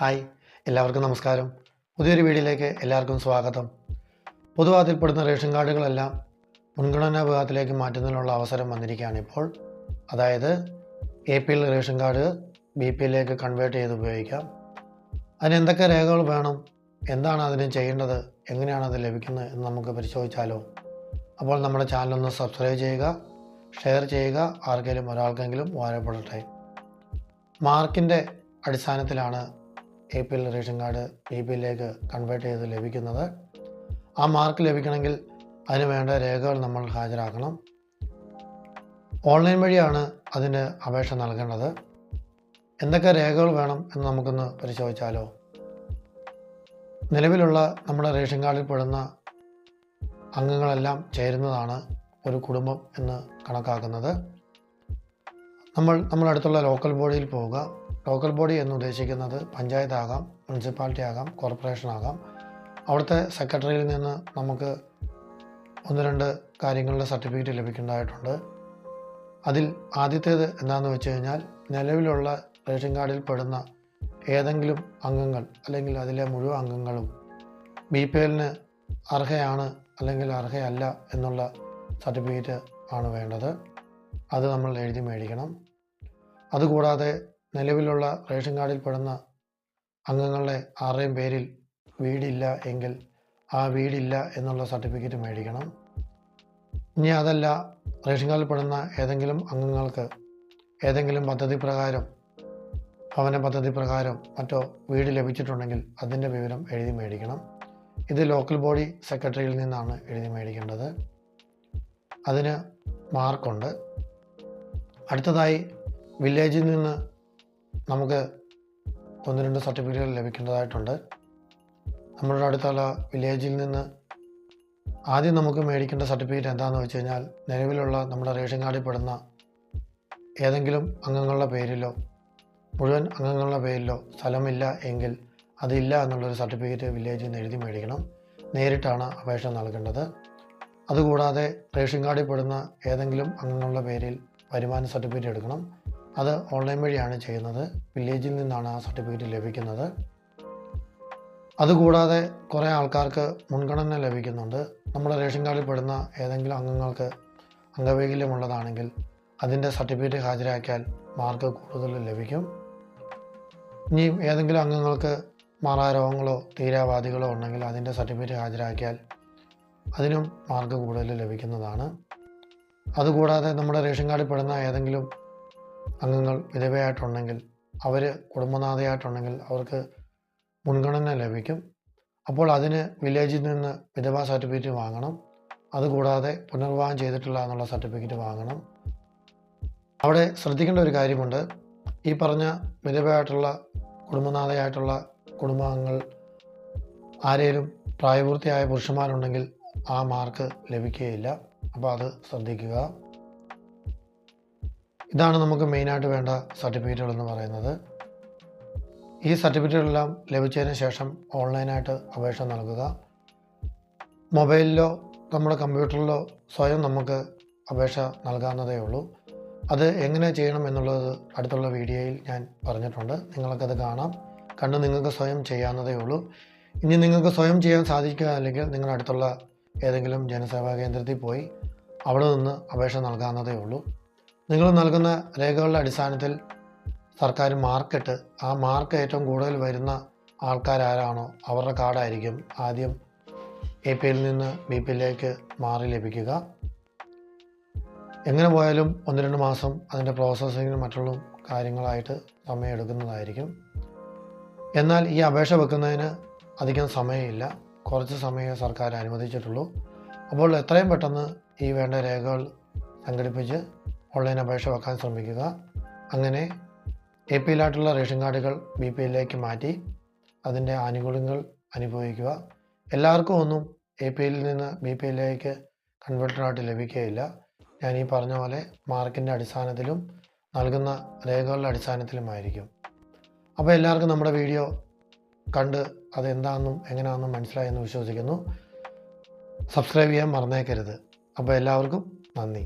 Hi എല്ലാവർക്കും നമസ്കാരം. പുതിയൊരു വീഡിയോയിലേക്ക് എല്ലാവർക്കും സ്വാഗതം. പൊതുവാതിൽപ്പെടുന്ന റേഷൻ കാർഡുകളെല്ലാം മുൻഗണനാ വിഭാഗത്തിലേക്ക് മാറ്റുന്നതിനുള്ള അവസരം വന്നിരിക്കുകയാണ് ഇപ്പോൾ അതായത് A P L ration card B P എല്ലിലേക്ക് convert ചെയ്ത് ഉപയോഗിക്കാം. അതിന് എന്തൊക്കെ രേഖകൾ വേണം? എന്താണ് അതിന് ചെയ്യേണ്ടത്? എങ്ങനെയാണ് അത് ലഭിക്കുന്നത് എന്ന് നമുക്ക് പരിശോധിച്ചാലോ? അപ്പോൾ നമ്മുടെ ചാനലൊന്ന് സബ്സ്ക്രൈബ് ചെയ്യുക ഷെയർ ചെയ്യുക ആർക്കെങ്കിലും ഒരാൾക്കെങ്കിലും ഉപകാരപ്പെടട്ടെ. മാർക്കിന്റെ അടിസ്ഥാനത്തിലാണ് A P L ration card B P എല്ലിലേക്ക് convert ചെയ്ത് ലഭിക്കുന്നത്. ആ മാർക്ക് ലഭിക്കണമെങ്കിൽ അതിന് വേണ്ട രേഖകൾ നമ്മൾ ഹാജരാക്കണം. ഓൺലൈൻ വഴിയാണ് അതിന് അപേക്ഷ നൽകേണ്ടത്. എന്തൊക്കെ രേഖകൾ വേണം എന്ന് നമുക്കൊന്ന് പരിശോധിച്ചാലോ? നിലവിലുള്ള നമ്മുടെ റേഷൻ കാർഡിൽ പെടുന്ന അംഗങ്ങളെല്ലാം ചേരുന്നതാണ് ഒരു കുടുംബം എന്ന് കണക്കാക്കുന്നത്. നമ്മൾ നമ്മുടെ അടുത്തുള്ള ലോക്കൽ ബോഡിയിൽ പോവുക. ലോക്കൽ ബോഡി എന്ന് ഉദ്ദേശിക്കുന്നത് പഞ്ചായത്ത് ആകാം മുനിസിപ്പാലിറ്റി ആകാം കോർപ്പറേഷൻ ആകാം. അവിടുത്തെ സെക്രട്ടറിയിൽ നിന്ന് നമുക്ക് ഒന്ന് രണ്ട് കാര്യങ്ങളുടെ സർട്ടിഫിക്കറ്റ് ലഭിക്കേണ്ടതായിട്ടുണ്ട്. അതിൽ ആദ്യത്തേത് എന്താണെന്ന് വെച്ച് കഴിഞ്ഞാൽ നിലവിലുള്ള റേഷൻ കാർഡിൽ പെടുന്ന ഏതെങ്കിലും അംഗങ്ങൾ അല്ലെങ്കിൽ അതിലെ മുഴുവൻ അംഗങ്ങളും ബി പി എല്ലിന് അർഹയാണ് അല്ലെങ്കിൽ അർഹയല്ല എന്നുള്ള സർട്ടിഫിക്കറ്റ് ആണ് വേണ്ടത്. അത് നമ്മൾ എഴുതി മേടിക്കണം. അതുകൂടാതെ നിലവിലുള്ള റേഷൻ കാർഡിൽ പെടുന്ന അംഗങ്ങളുടെ ആരുടെയും പേരിൽ വീടില്ല എങ്കിൽ ആ വീടില്ല എന്നുള്ള സർട്ടിഫിക്കറ്റ് മേടിക്കണം. ഇനി അതല്ല റേഷൻ കാർഡിൽ പെടുന്ന ഏതെങ്കിലും അംഗങ്ങൾക്ക് ഏതെങ്കിലും പദ്ധതി പ്രകാരം ഭവന പദ്ധതി പ്രകാരം മറ്റോ വീട് ലഭിച്ചിട്ടുണ്ടെങ്കിൽ അതിന്റെ വിവരം എഴുതി മേടിക്കണം. ഇത് ലോക്കൽ ബോഡി സെക്രട്ടറിയിൽ നിന്നാണ് എഴുതി മേടിക്കേണ്ടത്. അതിന് മാർക്കുണ്ട്. അടുത്തതായി വില്ലേജിൽ നിന്ന് നമുക്ക് ഒന്ന് രണ്ട് സർട്ടിഫിക്കറ്റുകൾ ലഭിക്കേണ്ടതായിട്ടുണ്ട്. നമ്മുടെ അടുത്തുള്ള വില്ലേജിൽ നിന്ന് ആദ്യം നമുക്ക് മേടിക്കേണ്ട സർട്ടിഫിക്കറ്റ് എന്താണെന്ന് വെച്ച് കഴിഞ്ഞാൽ നിലവിലുള്ള നമ്മുടെ റേഷൻ കാർഡിൽ പെടുന്ന ഏതെങ്കിലും അംഗങ്ങളുടെ പേരിലോ മുഴുവൻ അംഗങ്ങളുടെ പേരിലോ സ്ഥലമില്ല എങ്കിൽ അതില്ല എന്നുള്ളൊരു സർട്ടിഫിക്കറ്റ് വില്ലേജിൽ നിന്ന് എഴുതി മേടിക്കണം. നേരിട്ടാണ് അപേക്ഷ നൽകേണ്ടത്. അതുകൂടാതെ റേഷൻ കാർഡിൽ പെടുന്ന ഏതെങ്കിലും അംഗങ്ങളുടെ പേരിൽ വരുമാന സർട്ടിഫിക്കറ്റ് എടുക്കണം. അത് ഓൺലൈൻ വഴിയാണ് ചെയ്യുന്നത്. വില്ലേജിൽ നിന്നാണ് ആ സർട്ടിഫിക്കറ്റ് ലഭിക്കുന്നത്. അതുകൂടാതെ കുറേ ആൾക്കാർക്ക് മുൻഗണന ലഭിക്കുന്നുണ്ട്. നമ്മുടെ റേഷൻ കാർഡിൽ പെടുന്ന ഏതെങ്കിലും അംഗങ്ങൾക്ക് അംഗവൈകല്യമുള്ളതാണെങ്കിൽ അതിന്റെ സർട്ടിഫിക്കറ്റ് ഹാജരാക്കിയാൽ മാർക്ക് കൂടുതൽ ലഭിക്കും. ഇനി ഏതെങ്കിലും അംഗങ്ങൾക്ക് മാറാരോഗങ്ങളോ തീരാവാദികളോ ഉണ്ടെങ്കിൽ അതിന്റെ സർട്ടിഫിക്കറ്റ് ഹാജരാക്കിയാൽ അതിനും മാർക്ക് കൂടുതൽ ലഭിക്കുന്നതാണ്. അതുകൂടാതെ നമ്മുടെ റേഷൻ കാർഡിൽ പെടുന്ന ഏതെങ്കിലും അംഗങ്ങൾ വിധവയായിട്ടുണ്ടെങ്കിൽ അവർ കുടുംബനാഥയായിട്ടുണ്ടെങ്കിൽ അവർക്ക് മുൻഗണന ലഭിക്കും. അപ്പോൾ അതിന് വില്ലേജിൽ നിന്ന് വിധവ സർട്ടിഫിക്കറ്റ് വാങ്ങണം. അതുകൂടാതെ പുനർവിവാഹം ചെയ്തിട്ടില്ല എന്നുള്ള സർട്ടിഫിക്കറ്റ് വാങ്ങണം. അവിടെ ശ്രദ്ധിക്കേണ്ട ഒരു കാര്യമുണ്ട്. ഈ പറഞ്ഞ വിധവയായിട്ടുള്ള കുടുംബനാഥയായിട്ടുള്ള കുടുംബാംഗങ്ങൾ ആരേലും പ്രായപൂർത്തിയായ പുരുഷന്മാരുണ്ടെങ്കിൽ ആ മാർക്ക് ലഭിക്കുകയില്ല. അപ്പോൾ അത് ശ്രദ്ധിക്കുക. ഇതാണ് നമുക്ക് മെയിനായിട്ട് വേണ്ട സർട്ടിഫിക്കറ്റുകൾ എന്ന് പറയുന്നത്. ഈ സർട്ടിഫിക്കറ്റുകളെല്ലാം ലഭിച്ചതിന് ശേഷം ഓൺലൈനായിട്ട് അപേക്ഷ നൽകുക. മൊബൈലിലോ നമ്മുടെ കമ്പ്യൂട്ടറിലോ സ്വയം നമുക്ക് അപേക്ഷ നൽകാവുന്നതേ ഉള്ളൂ. അത് എങ്ങനെ ചെയ്യണം എന്നുള്ളത് അടുത്തുള്ള വീഡിയോയിൽ ഞാൻ പറഞ്ഞിട്ടുണ്ട്. നിങ്ങൾക്കത് കാണാം. കണ്ട് നിങ്ങൾക്ക് സ്വയം ചെയ്യാവുന്നതേ ഉള്ളൂ. ഇനി നിങ്ങൾക്ക് സ്വയം ചെയ്യാൻ സാധിക്കുക അല്ലെങ്കിൽ നിങ്ങളുടെ അടുത്തുള്ള ഏതെങ്കിലും ജനസേവാ കേന്ദ്രത്തിൽ പോയി അവിടെ നിന്ന് അപേക്ഷ നൽകാവുന്നതേ ഉള്ളൂ. നിങ്ങൾ നൽകുന്ന രേഖകളുടെ അടിസ്ഥാനത്തിൽ സർക്കാർ മാർക്കിട്ട് ആ മാർക്ക് ഏറ്റവും കൂടുതൽ വരുന്ന ആൾക്കാരാരാണോ അവരുടെ കാർഡായിരിക്കും ആദ്യം എ പി എല്ലിൽ നിന്ന് ബി പി എല്ലിലേക്ക് മാറി ലഭിക്കുക. എങ്ങനെ പോയാലും ഒന്ന് രണ്ട് മാസം അതിന്റെ പ്രോസസ്സിങ്ങിനും മറ്റുള്ള കാര്യങ്ങളായിട്ട് സമയം എടുക്കുന്നതായിരിക്കും. എന്നാൽ ഈ അപേക്ഷ വെക്കുന്നതിന് അധികം സമയമില്ല. കുറച്ച് സമയമേ സർക്കാർ അനുവദിച്ചിട്ടുള്ളൂ. അപ്പോൾ എത്രയും പെട്ടെന്ന് ഈ വേണ്ട രേഖകൾ സംഘടിപ്പിച്ച് ഓൺലൈൻ അപേക്ഷ വെക്കാൻ ശ്രമിക്കുക. അങ്ങനെ എ പി എല്ലായിട്ടുള്ള റേഷൻ കാർഡുകൾ ബി പി എല്ലിലേക്ക് മാറ്റി അതിന്റെ ആനുകൂല്യങ്ങൾ അനുഭവിക്കുക. എല്ലാവർക്കും ഒന്നും എ പി എല്ലിൽ നിന്ന് ബി പി എല്ലിലേക്ക് കൺവെർട്ടറായിട്ട് ലഭിക്കുകയില്ല. ഞാൻ ഈ പറഞ്ഞ പോലെ മാർക്കിന്റെ അടിസ്ഥാനത്തിലും നൽകുന്ന രേഖകളുടെ അടിസ്ഥാനത്തിലുമായിരിക്കും. അപ്പോൾ എല്ലാവർക്കും നമ്മുടെ വീഡിയോ കണ്ട് അതെന്താണെന്നും എങ്ങനെയാണെന്നും മനസ്സിലായെന്ന് വിശ്വസിക്കുന്നു. സബ്സ്ക്രൈബ് ചെയ്യാൻ മറന്നേക്കരുത്. അപ്പോൾ എല്ലാവർക്കും നന്ദി.